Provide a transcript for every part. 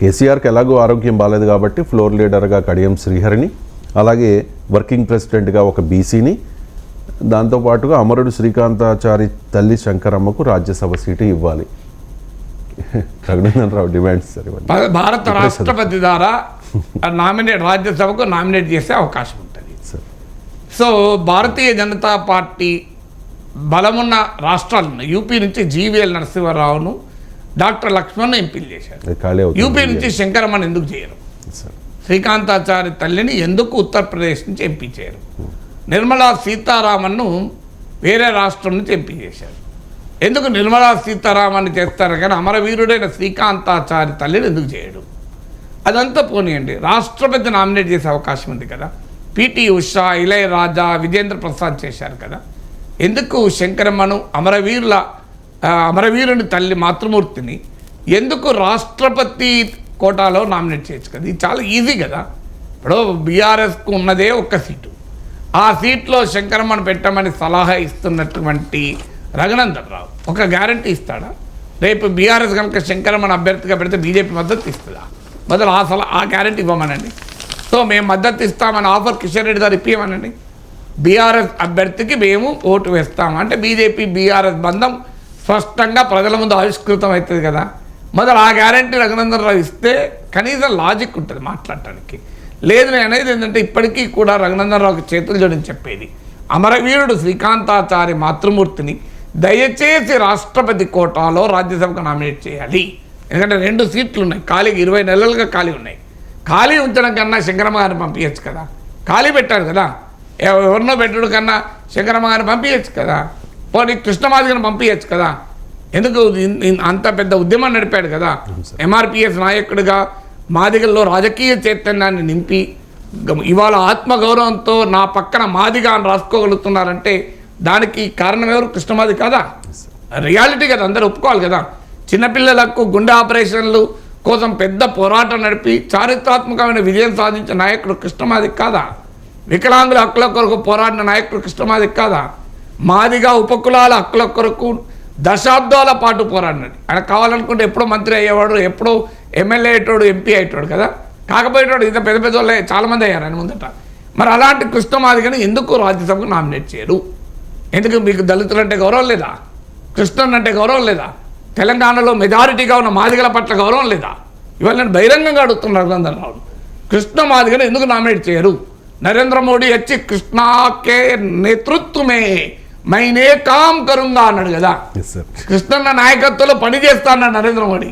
కేసీఆర్కి ఎలాగో ఆరోగ్యం బాగాలేదు కాబట్టి ఫ్లోర్ లీడర్గా కడియం శ్రీహరిని అలాగే వర్కింగ్ ప్రెసిడెంట్గా ఒక బీసీని దాంతోపాటుగా అమరుడు శ్రీకాంతాచారి తల్లి శంకరమ్మకు రాజ్యసభ సీటు ఇవ్వాలి. రఘునందన్ రావు డిమాండ్స్ భారత రాష్ట్రపతి ద్వారా నామినేట్ రాజ్యసభకు నామినేట్ చేసే అవకాశం ఉంటుంది. Sir. So Bharatiya Janata party బలమున్న రాష్ట్రాలను యూపీ నుంచి జీవీఎల్ నరసింహారావును డాక్టర్ లక్ష్మణ్ ఎంపీలు చేశారు? యూపీ నుంచి శంకరమ్మని ఎందుకు చేయరు? శ్రీకాంతాచారి తల్లిని ఎందుకు ఉత్తరప్రదేశ్ నుంచి ఎంపీ చేయరు నిర్మలా సీతారామన్ను వేరే రాష్ట్రం నుంచి ఎంపీ చేశారు ఎందుకు నిర్మలా సీతారామన్ని చేస్తారు? కానీ అమరవీరుడైన శ్రీకాంతాచారి తల్లిని ఎందుకు చేయడు? అదంతా పోనీయండి. రాష్ట్రపతి నామినేట్ చేసే అవకాశం ఉంది కదా. పిటి ఉషా ఇలయ రాజా విజేంద్ర ప్రసాద్ చేశారు కదా. ఎందుకు శంకరమ్మను అమరవీరుల అమరవీరుని తల్లి మాతృమూర్తిని ఎందుకు రాష్ట్రపతి కోటాలో నామినేట్ చేయొచ్చు కదా? ఇది చాలా ఈజీ కదా. ఇప్పుడు బీఆర్ఎస్కు ఉన్నదే ఒక్క సీటు. ఆ సీట్లో శంకరమ్మను పెట్టమని సలహా ఇస్తున్నటువంటి రఘునందన్ రావు ఒక గ్యారంటీ ఇస్తాడా? రేపు బీఆర్ఎస్ కనుక శంకరమ్మను అభ్యర్థిగా పెడితే బీజేపీ మద్దతు ఇస్తుందా? మొదలు ఆ సలహా ఆ గ్యారంటీ ఇవ్వమనండి. సో మేము మద్దతు ఇస్తామని ఆఫర్ కిషన్ రెడ్డి గారు ఇప్పియమనండి. బీఆర్ఎస్ అభ్యర్థికి మేము ఓటు వేస్తాం. అంటే బీజేపీ బీఆర్ఎస్ బంధం స్పష్టంగా ప్రజల ముందు ఆవిష్కృతం అవుతుంది కదా. మొదలు ఆ గ్యారంటీ రఘునందన్ రావు ఇస్తే కనీసం లాజిక్ ఉంటుంది మాట్లాడటానికి. లేదు నేను అనేది ఏంటంటే ఇప్పటికీ కూడా రఘునందన్ రావుకి చేతులు జోడించి చెప్పేది. అమరవీరుడు శ్రీకాంతాచారి మాతృమూర్తిని దయచేసి రాష్ట్రపతి కోటాలో రాజ్యసభకు నామినేట్ చేయాలి. ఎందుకంటే రెండు సీట్లు ఉన్నాయి. ఖాళీ ఇరవై నెలలుగా ఖాళీ ఉన్నాయి. ఖాళీ ఉంచడం కన్నా శంకరమ్మ గారిని పంపించచ్చు కదా. ఖాళీ పెట్టారు కదా. ఎవరినో పెట్టడం కన్నా శంకరమ్మ గారిని పంపించచ్చు కదా. పోనీ కృష్ణమాదిగని పంపించచ్చు కదా. ఎందుకు అంత పెద్ద ఉద్యమం నడిపాడు కదా. ఎంఆర్పిఎస్ నాయకుడిగా మాదిగల్లో రాజకీయ చైతన్యాన్ని నింపి ఇవాళ ఆత్మగౌరవంతో నా పక్కన మాదిగా అని రాసుకోగలుగుతున్నారంటే దానికి కారణం ఎవరు? కృష్ణమాది కాదా? రియాలిటీ కదా అందరూ ఒప్పుకోవాలి కదా. చిన్నపిల్లలకు గుండె ఆపరేషన్లు కోసం పెద్ద పోరాటం నడిపి చారిత్రాత్మకమైన విజయం సాధించిన నాయకుడు కృష్ణమాది కాదా? వికలాంగుల హక్కుల కొరకు పోరాడిన నాయకుడు కృష్ణమాది కాదా? మాదిగా ఉపకులాల హక్కుల కొరకు దశాబ్దాల పాటు పోరాడినది ఆయన కావాలనుకుంటే ఎప్పుడో మంత్రి అయ్యేవాడు ఎప్పుడో ఎమ్మెల్యే అయ్యేటోడు ఎంపీ అయ్యేటోడు కదా. కాకపోయేటోడు ఇంత పెద్ద పెద్ద వాళ్ళే చాలామంది అయ్యారు ఆయన ముందట. మరి అలాంటి కృష్ణమాదిగని ఎందుకు రాజ్యసభకు నామినేట్ చేయరు? ఎందుకు మీకు దళితులు అంటే గౌరవం లేదా? కృష్ణన్ అంటే గౌరవం లేదా? తెలంగాణలో మెజారిటీగా ఉన్న మాదిగల పట్ల గౌరవం లేదా? ఇవాళ నేను బహిరంగంగా అడుగుతున్నాను రఘునందన్ రావు కృష్ణ మాదిగని ఎందుకు నామినేట్ చేయరు? నరేంద్ర మోడీ వచ్చి కృష్ణాకే నేతృత్వమే మైనే కామ్ కరుంగా అన్నాడు కదా. కృష్ణన్న నాయకత్వంలో పని చేస్తానన్నాడు నరేంద్ర మోడీ.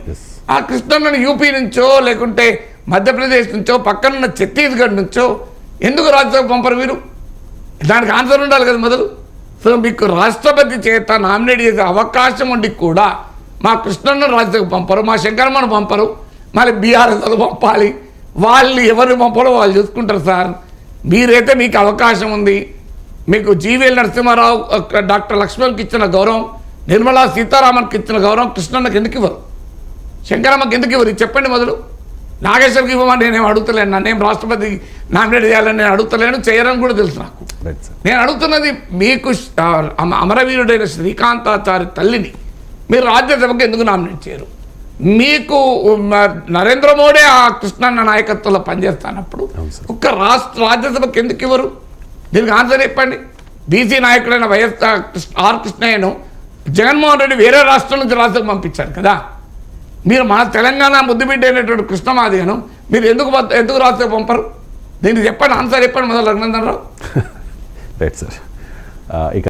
ఆ కృష్ణన్నను యూపీ నుంచో లేకుంటే మధ్యప్రదేశ్ నుంచో పక్కనున్న ఛత్తీస్గఢ్ నుంచో ఎందుకు రాజ్యసభ పంపరు మీరు దానికి ఆన్సర్ ఉండాలి కదా మొదలు. సో మీకు రాష్ట్రపతి చేత నామినేట్ చేసే అవకాశం ఉండి కూడా మా కృష్ణన్న రాజ్యసభ పంపరు మా శంకరమ్మను పంపరు మళ్ళీ బీఆర్ఎస్ పంపాలి. వాళ్ళు ఎవరు పంపడో వాళ్ళు చూసుకుంటారు సార్. మీరైతే మీకు అవకాశం ఉంది. మీకు జీవీఎల్ నరసింహారావు డాక్టర్ లక్ష్మణ్కి ఇచ్చిన గౌరవం నిర్మలా సీతారామన్కి ఇచ్చిన గౌరవం కృష్ణన్నకి ఎందుకు ఇవ్వరు? శంకరమ్మకి ఎందుకు ఇవ్వరు? చెప్పండి మొదలు. నాగేశ్వర్కి ఇవ్వమని నేనేం అడుగుతలేను. నన్నేం రాష్ట్రపతి నామినేట్ చేయాలని నేను అడుగుతలేను. చేయరని కూడా తెలుసు నాకు. నేను అడుగుతున్నది మీకు అమరవీరుడైన శ్రీకాంతాచారి తల్లిని. మీరు రాజ్యసభకు ఎందుకు నామినేట్ చేయరు? మీకు నరేంద్ర మోడీ ఆ కృష్ణన్న నాయకత్వంలో సార్. ఒక్క రాష్ట్ర రాజ్యసభకు ఎందుకు ఇవ్వరు? దీనికి ఆన్సర్ చెప్పండి. బీసీ నాయకుడైన వైఎస్ ఆర్ కృష్ణయ్యను జగన్మోహన్ రెడ్డి వేరే రాష్ట్రం నుంచి రాష్ట్రం పంపించారు కదా. మీరు మన తెలంగాణ ముద్దుబిడ్డ అయినటువంటి కృష్ణమాదిగను మీరు ఎందుకు ఎందుకు రాష్ట్రం పంపరు? దీనికి చెప్పండి ఆన్సర్ చెప్పండి మొదలు రఘునందన్ రావు. రైట్ సార్ ఇక